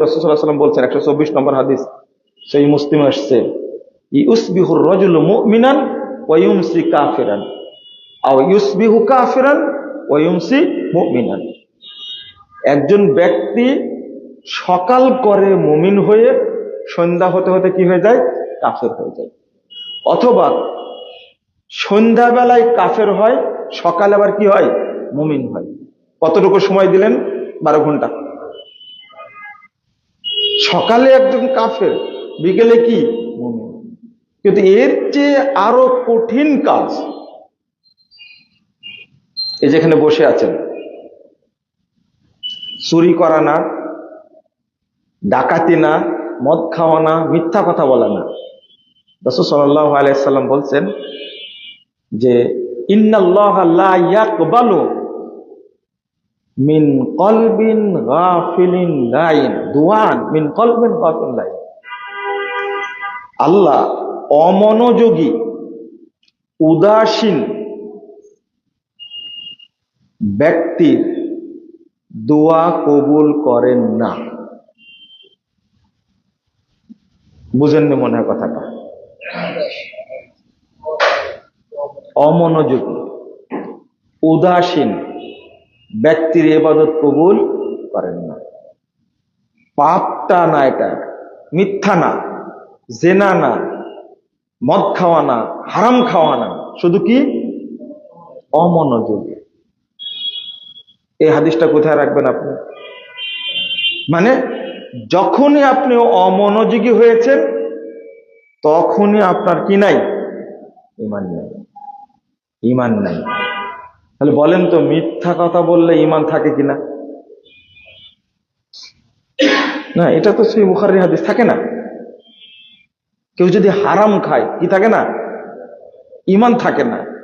রসুল্লাহ বলছেন, একশো চব্বিশ নম্বর হাদিস, সেই মুসলিম আসছে, ইউসবিহুর রজুল মুমিনান ওয়ুমসি কাফিরান। আও, ইউসবিহু কাফিরান ওয়ুমসি মুমিনান। একজন ব্যক্তি সকাল করে মুমিন হয়ে সন্ধ্যা হতে হতে কি হয়ে যায়? কাফের হয়ে যায়। অথবা সন্ধ্যাবেলায় কাফের হয়, সকালে আবার কি হয়? মুমিন হয়। কতটুকু সময় দিলেন? বারো ঘণ্টা। সকালে একজন কাফের, বিকেলে কি? কিন্তু এর চেয়ে আরও কঠিন কাজ এই যেখানে বসে আছেন। চুরি করা না, ডাকাতি না, মদ খাওয়া না, মিথ্যা কথা বলা না। রসুল সাল্লাহ আলাইসাল্লাম বলছেন যে, ইন্নাল্লাহ ইয়াকবালু মিন কলবিন গাফিলিন লাইন, দুয়ান, মিন কলবিন গাফিল লাইন। আল্লাহ অমনোযোগী, উদাসীন ব্যক্তির দোয়া কবুল করেন না। বুঝেননি মনে হয় কথাটা? অমনোযোগী, উদাসীন ব্যক্তির এবাদত কবুল করেন না। পাপটা না এটা, মিথ্যা না, জেনা না, মদ খাওয়া না, হারাম খাওয়া না, শুধু কি? অমনোযোগী। এই হাদিসটা কোথায় রাখবেন আপনি? মানে যখনই আপনি অমনোযোগী হয়েছেন, তখনই আপনার কি নাই? ইমান নাই। ইমান নাই। তাহলে বলেন তো, মিথ্যা কথা বললে ইমান থাকে কিনা? না, এটা তো সেই বুখারি হাদিস, থাকে না? কেউ যদি হারাম খায়, কি থাকে না? ইমান থাকে না।